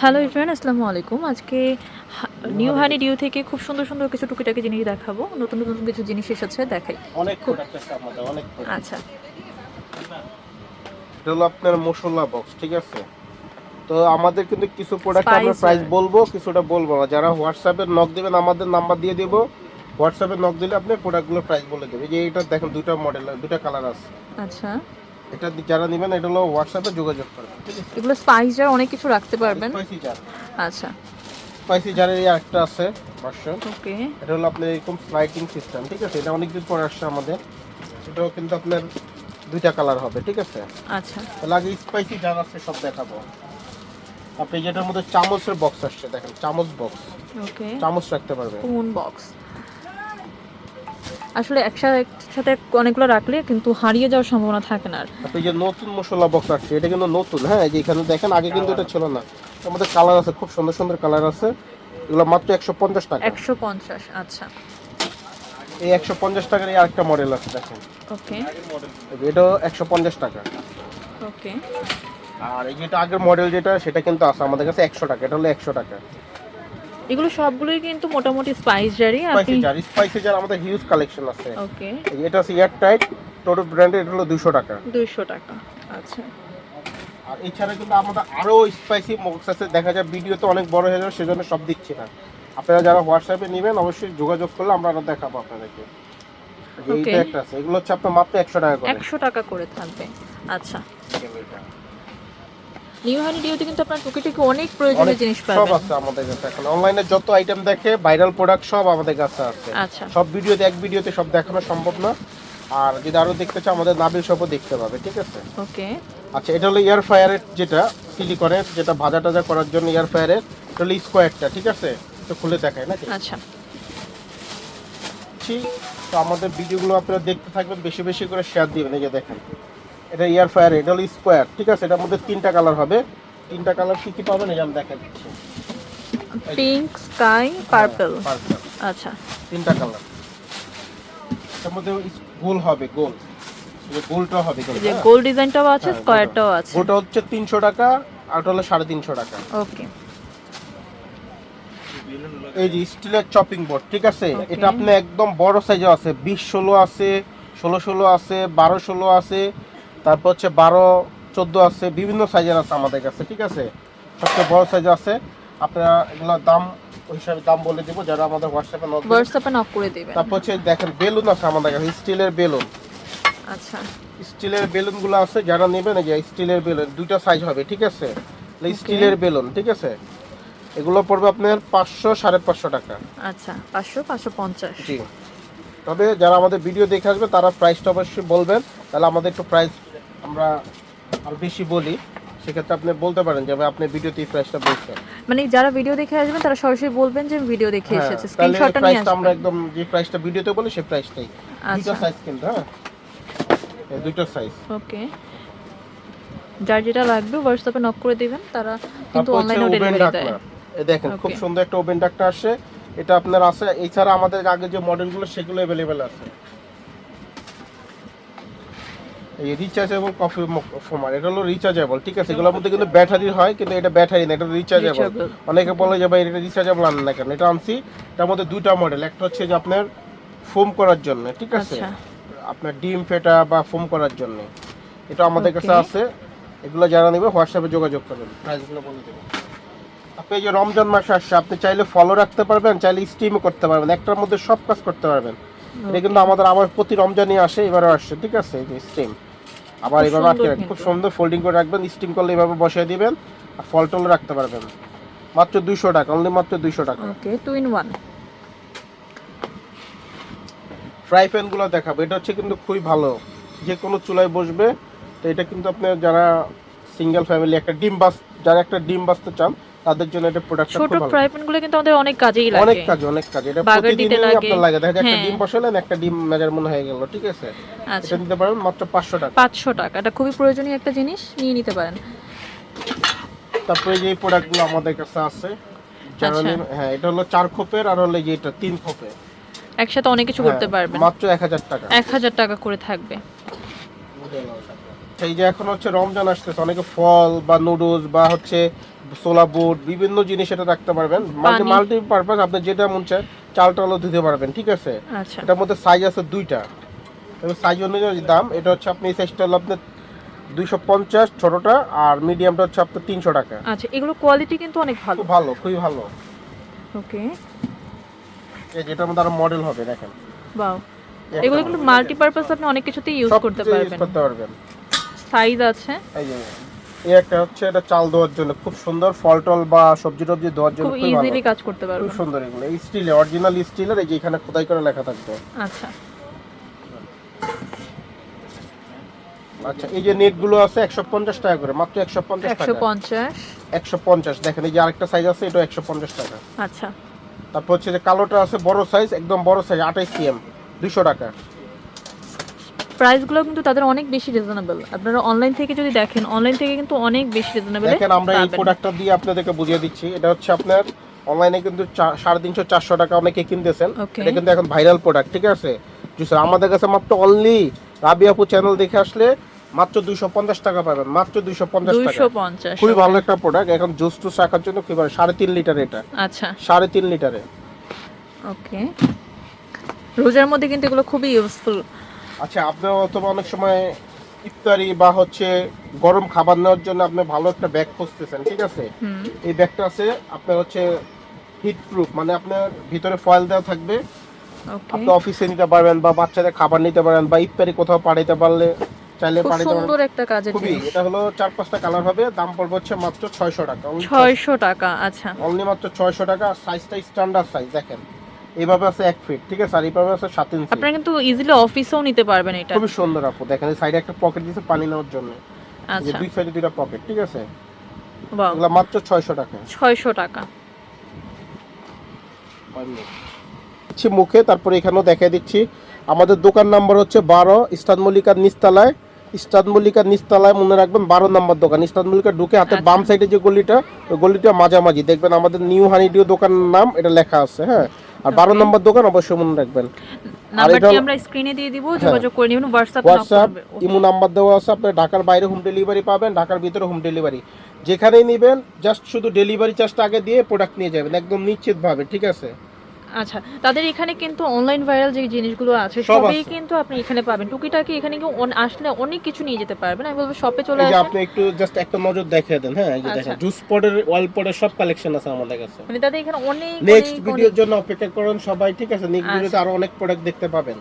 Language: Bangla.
হ্যালো ইফরান আসসালামু আলাইকুম। আজকে নিউ হানি ডিউ থেকে খুব সুন্দর সুন্দর কিছু টুকিটাকি জিনিস দেখাবো। নতুন নতুন কিছু জিনিস এসেছে দেখাই। অনেক প্রোডাক্ট আমাদের আচ্ছা। এটা হলো আপনার মশলা বক্স ঠিক আছে? তো আমাদের কিন্তু কিছু প্রোডাক্ট আমরা প্রাইস বলব কিছুটা বলব না। যারা হোয়াটসঅ্যাপে নক দিবেন আমাদের নাম্বার দিয়ে দিব। হোয়াটসঅ্যাপে নক দিলে আপনি প্রোডাক্টগুলোর প্রাইস বলে দেবে। যে এটা দেখেন দুইটা মডেল দুইটা কালার আছে। আচ্ছা। এটা যারা নেবেন এটা হলো হোয়াটসঅ্যাপে যোগাযোগ করবেন এগুলো স্পাইস জার অনেক কিছু রাখতে পারবেন। স্পাইসি জার আচ্ছা। স্পাইসি জারের এই আরেকটা আছে ভার্সন ওকে এটা হলো আপনার এরকম স্লাইডিং সিস্টেম ঠিক আছে? এটা অনেকদিন পরে আসছে আমাদের। এটাও কিন্তু আপনার দুইটা কালার হবে ঠিক আছে? আচ্ছা। তাহলে আগে স্পাইসি জার আছে সব দেখাবো। আপনি যেটার মধ্যে চামচের বক্স আসছে দেখেন চামচ বক্স ওকে চামচ রাখতে পারবেন। কোন বক্স আসলে একসাথে একসাথে অনেকগুলো রাখলে কিন্তু হারিয়ে যাওয়ার সম্ভাবনা থাকে না আর। আপনি যে নতুন মশলা বক্স আসছে এটা কিন্তু নতুন হ্যাঁ এই যে এখানে দেখেন আগে কিন্তু এটা ছিল না। মধ্যে কালার আছে খুব সুন্দর সুন্দর কালার আছে। এগুলো মাত্র একশো পঞ্চাশ টাকা। একশো পঞ্চাশ আচ্ছা। এই একশো পঞ্চাশ টাকার এই আরেকটা মডেল আছে দেখেন। ওকে। এই এটাও একশো পঞ্চাশ টাকা। ওকে। আর এই যেটা আগের মডেল যেটা সেটা কিন্তু আছে আমাদের কাছে একশো টাকা এটা হলো একশো টাকা। এগুলো সবগুলোই কিন্তু মোটামুটি স্পাইস জারই আপনি স্পাইসি জার স্পাইসি জার আমাদের হিউজ কালেকশন আছে। ওকে এটা আছে এয়ার টাইট টোটো ব্র্যান্ডের এটা হলো দুশো টাকা। দুইশো টাকা আচ্ছা। আর এছাড়া কিন্তু আমাদের আরও স্পাইসি বক্স আছে। দেখা যায় ভিডিও তো অনেক বড় হয়ে যাবে সেজন্য সব দিচ্ছি না। আপনারা যারা হোয়াটসঅ্যাপে নেবেন অবশ্যই যোগাযোগ করলে আমরা আরও দেখাবো আপনাদেরকে। এই এইটা একটা আছে। এগুলো হচ্ছে আপনার মাত্র একশো টাকা করে। একশো টাকা করে থাকবে। আচ্ছা। নিউ কিন্তু আপনার টুকিটাকি অনেক প্রয়োজনীয় জিনিস সব আছে আমাদের কাছে এখন। অনলাইনে যত আইটেম দেখে ভাইরাল প্রোডাক্ট সব আমাদের কাছে আছে। আচ্ছা। সব ভিডিওতে এক ভিডিওতে সব দেখানো সম্ভব না। আর যদি আরও দেখতে চাও আমাদের নাবিল শপও দেখতে পাবে ঠিক আছে? ওকে আচ্ছা এটা হলো এয়ার ফায়ারের যেটা সিলিকনের যেটা ভাজা টাজা করার জন্য এয়ার ফায়ারের এটা হলো স্কোয়ারটা ঠিক আছে? তো খুলে দেখায় নাকি? আচ্ছা। দিচ্ছি তো আমাদের ভিডিওগুলো আপনারা দেখতে থাকবেন বেশি বেশি করে শেয়ার দিবেন এই যে দেখেন। এটা ইয়ার ফায়ার এটা হলো স্কোয়ার ঠিক আছে? এটার মধ্যে তিনটা কালার হবে। তিনটা কালার কি কি পাবেন? এই যে আমি দেখা দিচ্ছি। পিঙ্ক স্কাই পার্পল হ্যাঁ, আচ্ছা। তিনটা কালার এটার মধ্যে গোল হবে গোল গোলটা হবে যে হ্যাঁ? গোল ডিজাইনটাও আছে হ্যাঁ, স্কোয়ারটাও আছে। গোলটা হচ্ছে তিনশো টাকা আর ওটা হলো সাড়ে তিনশো টাকা। ওকে এই যে স্টিলের চপিং বোর্ড ঠিক আছে? এটা আপনি একদম বড় সাইজও আছে বিশ ষোলো আছে ষোলো ষোলো আছে বারো ষোলো আছে তারপর হচ্ছে বারো চোদ্দ আছে বিভিন্ন সাইজের আছে আমাদের কাছে ঠিক আছে? সবচেয়ে বড় সাইজ আছে। আপনারা এগুলোর দাম ওই হিসাবে দাম বলে দেবো যারা আমাদের হোয়াটসঅ্যাপে নক হোয়াটসঅ্যাপে নক করে দিবেন। তারপর হচ্ছে দেখেন বেলুন আছে আমাদের কাছে স্টিলের বেলুন। আচ্ছা। স্টিলের বেলুনগুলো আছে যারা নেবেন এই যে স্টিলের বেলুন দুইটা সাইজ হবে ঠিক আছে? স্টিলের বেলুন ঠিক আছে? এগুলো পড়বে আপনার পাঁচশো সাড়ে পাঁচশো টাকা। আচ্ছা পাঁচশো পাঁচশো পঞ্চাশ। জি। তবে যারা আমাদের ভিডিও দেখে আসবে তারা প্রাইসটা অবশ্যই বলবেন। তাহলে আমাদের একটু প্রাইস আমরা আর বেশি বলি সেক্ষেত্রে আপনি বলতে পারেন যে আপনি ভিডিওতে প্রাইসটা বলছেন। মানে যারা ভিডিও দেখে আসবেন তারা সরাসরি বলবেন যে ভিডিও দেখে হ্যাঁ, এসেছে স্ক্রিনশটটা নিয়ে প্রাইসটা আমরা একদম যে প্রাইসটা ভিডিওতে বলি সেই প্রাইসটাই আচ্ছা। সাইজ কিন্তু হ্যাঁ? এই দুইটা সাইজ ওকে যার যেটা লাগবে হোয়াটসঅ্যাপে নক করে দিবেন তারা কিন্তু অনলাইনেও ডেলিভারি দেয়। এই দেখেন খুব সুন্দর একটা ওভেন ডাকটা আসে। এটা আপনার আছে এছাড়া আমাদের আগে যে মডেলগুলো সেগুলো অ্যাভেলেবেল আছে। এই রিচার্জেবল কফি ফোমার এটা হলো রিচার্জেবল ঠিক আছে? এগুলোর মধ্যে কিন্তু ব্যাটারি হয় কিন্তু এটা ব্যাটারি না এটা রিচার্জেবল অনেকে বলে যে ভাই এটা রিচার্জেবল আনেন না কেন? এটা আনছি। এটার মধ্যে দুইটা মডেল একটা হচ্ছে যে আপনার ফোম করার জন্য ঠিক আছে? আচ্ছা। আপনার ডিম ফেটা বা ফোম করার জন্য। এটা আমাদের কাছে আছে। এগুলো যারা নেবে হোয়াটসঅ্যাপে যোগাযোগ করবেন। প্রাইসগুলো বলে দেবো। আপনি যে রমজান মাসে আসছে আপনি চাইলে ফলো রাখতে পারবেন চাইলে স্টিমও করতে পারবেন। একটার মধ্যে সব কাজ করতে পারবেন। এটা কিন্তু আমাদের আবার প্রতি রমজানই আসে এবারও আসছে ঠিক আছে? এই যে স্টিম আবার এভাবে আটকে রাখবেন খুব সুন্দর ফোল্ডিং করে রাখবেন স্টিম করলে এভাবে বসিয়ে দিবেন আর ফল টলও রাখতে পারবেন। মাত্র দুইশো টাকা অনলি মাত্র দুইশো টাকা। Okay two in one fry প্যানগুলো দেখাবো এটা হচ্ছে কিন্তু খুবই ভালো। যে কোনো চুলায় বসবে তো এটা কিন্তু আপনার যারা সিঙ্গেল ফ্যামিলি একটা ডিম বাস যারা একটা ডিম বাসতে চান তাদের জন্য এটা ছোট ফ্রাই প্যানগুলো কিন্তু আমাদের অনেক কাজেই অনেক লাগে। কাজ অনেক কাজ। এটা প্রতিদিনই আপনার লাগে। দেখা যায় একটা হ্যাঁ। ডিম বসালেন একটা ডিম মেজার মনে হয়ে গেল ঠিক আছে? আচ্ছা। এটা নিতে পারেন মাত্র পাঁচশো টাকা। পাঁচশো টাকা। এটা খুবই প্রয়োজনীয় একটা জিনিস নিয়ে নিতে পারেন। তারপরে যে প্রোডাক্টগুলো আমাদের কাছে আছে আচ্ছা। হ্যাঁ এটা হলো চার খোপের আর হলো যে এটা তিন খোপের। একসাথে অনেক কিছু করতে হ্যাঁ, পারবেন। মাত্র এক হাজার টাকা। এক হাজার টাকা করে থাকবে। এই যে এখন হচ্ছে রমজান আসতেছে অনেকে ফল বা নুডলস বা হচ্ছে সোলা বুট বিভিন্ন জিনিস এটা রাখতে পারবেন। মাল্টি। মাল্টি পারপাস আপনি যেটা মন চায় চাল টালও দিতে পারবেন ঠিক আছে? আচ্ছা। এটার মধ্যে সাইজ আছে দুইটা। তবে সাইজ অনুযায়ী দাম এটা হচ্ছে আপনি এই সাইজটা হলো আপনার দুইশো পঞ্চাশ ছোটোটা আর মিডিয়ামটা হচ্ছে আপনার তিনশো টাকা। আচ্ছা এগুলো কোয়ালিটি কিন্তু অনেক ভালো। খুব ভালো খুবই ভালো। ওকে এই যেটার মধ্যে আরও মডেল হবে দেখেন। একটা এগুলো কিন্তু মাল্টিপারপাস আপনি অনেক কিছুতেই ইউজ করতে পারবেন। করতে পারবেন। সাইজ আছে। এই যে এই একটা হচ্ছে এটা চাল দেওয়ার জন্য খুব সুন্দর ফল টল বা সবজি টবজি দেওয়ার জন্য খুব ইজিলি কাজ করতে খুব সুন্দর এগুলো। এই স্টিলে অরিজিনাল স্টিলের এই যে এখানে খোদাই করে লেখা থাকবে। আচ্ছা। আচ্ছা এই যে নেটগুলো আছে একশো পঞ্চাশ টাকা করে মাত্র একশো পঞ্চাশ একশো টাকা পঞ্চাশ। একশো পঞ্চাশ দেখেন এই যে আরেকটা সাইজ আছে এটা একশো পঞ্চাশ টাকা। আচ্ছা। তারপর হচ্ছে যে কালোটা আছে বড় সাইজ একদম বড় সাইজ আঠাইশ সিএম দুশো টাকা। প্রাইসগুলো কিন্তু তাদের অনেক বেশি রিজনেবল আপনারা অনলাইন থেকে যদি দেখেন অনলাইন থেকে কিন্তু অনেক বেশি রিজনেবল দেখেন আমরা এই প্রোডাক্টটা দিয়ে আপনাদেরকে বুঝিয়ে দিচ্ছি। এটা হচ্ছে আপনার অনলাইনে কিন্তু সাড়ে তিনশো চারশো টাকা অনেকে কিনতেছেন। এটা কিন্তু এখন ভাইরাল প্রোডাক্ট ঠিক আছে? জি স্যার আমাদের কাছে মাত্র অনলি রাবিয়াপু চ্যানেল দেখে আসলে মাত্র দুইশো পঞ্চাশ টাকা পাবেন। মাত্র দুইশো পঞ্চাশ টাকা। খুবই ভালো একটা প্রোডাক্ট এখন জুস টুস রাখার জন্য খুবই সাড়ে তিন লিটার এটা। আচ্ছা। সাড়ে তিন লিটারে। ওকে রোজার মধ্যে কিন্তু এগুলো খুবই ইউজফুল আচ্ছা আপনি অথবা অনেক সময় ইফতারি বা হচ্ছে গরম খাবার নেওয়ার জন্য আপনি ভালো একটা ব্যাগ খুঁজতেছেন ঠিক আছে? এই ব্যাগটা আছে আপনার হচ্ছে হিট প্রুফ মানে আপনার ভিতরে ফয়েল দেওয়া থাকবে। আপনি অফিসে নিতে পারবেন বা বাচ্চাদের খাবার নিতে পারেন বা ইফতারি কোথাও পাঠাইতে পারলে চাইলে খুব পাঠাইতে সুন্দর পারেন একটা কাজের খুবই এটা হলো চার পাঁচটা কালার হবে দাম পড়বে হচ্ছে মাত্র ছয়শো টাকা। ছয়শো টাকা আচ্ছা। অনলি মাত্র ছয়শো টাকা সাইজটা স্ট্যান্ডার্ড সাইজ দেখেন। এইভাবে আছে এক ফিট ঠিক আছে? আর এইভাবে আছে সাত ইঞ্চি আপনারা কিন্তু ইজিলি অফিসেও নিতে পারবেন এটা। খুবই সুন্দর আপু দেখেন সাইডে একটা পকেট দিয়েছে পানি নেওয়ার জন্য। আচ্ছা। দুই সাইডে দুইটা পকেট ঠিক আছে? বাহ। এগুলো মাত্র ছয়শো টাকা। ছয়শো টাকা। দিচ্ছি মুখে তারপরে এখানেও দেখাই দিচ্ছি। আমাদের দোকান নাম্বার হচ্ছে বারো ইস্টান মল্লিকার নিচতলায়। ইস্টান মল্লিকার নিচতলায় মনে রাখবেন বারো নম্বর দোকান। ইস্টান মল্লিকা ঢুকে হাতে আচ্ছা। বাম সাইডে যে গলিটা ওই গলিটা মাঝামাঝি। দেখবেন আমাদের নিউ হানিডিও দোকানের নাম এটা লেখা আছে হ্যাঁ? আর বারো Okay. নম্বর দোকান অবশ্যই মনে রাখবেন। নাম্বারটি আমরা স্ক্রিনে দিয়ে দিব? হ্যাঁ। যোগাযোগ করে নেবেন হোয়াটসঅ্যাপ হোয়াটসঅ্যাপ ইমো নাম্বার দেওয়া আছে আপনি ঢাকার বাইরে হোম ডেলিভারি পাবেন ঢাকার ভিতরে হোম ডেলিভারি যেখানেই নেবেন জাস্ট শুধু ডেলিভারি চার্জটা আগে দিয়ে প্রোডাক্ট নিয়ে যাবেন একদম নিশ্চিতভাবে ঠিক আছে? আচ্ছা তাদের এখানে কিন্তু অনলাইন ভাইরাল যে জিনিসগুলো আছে সবই কিন্তু আপনি এখানে পাবেন। টুকিটাকি এখানে কি আসলে অনেক কিছু নিয়ে যেতে পারবেন। আমি বলব শপে চলে যে আপনি একটু জাস্ট একটা নজর দেখিয়ে দেন হ্যাঁ? এই যে দেখেন। জুস পডের ওয়াল পটের সব কালেকশন আছে আমাদের কাছে। মানে তাদের এখানে অনেক নেক্সট ভিডিওর জন্য অপেক্ষা করুন সবাই ঠিক আছে? নেক্সট আচ্ছা। ভিডিওতে আরও অনেক প্রোডাক্ট দেখতে পাবেন।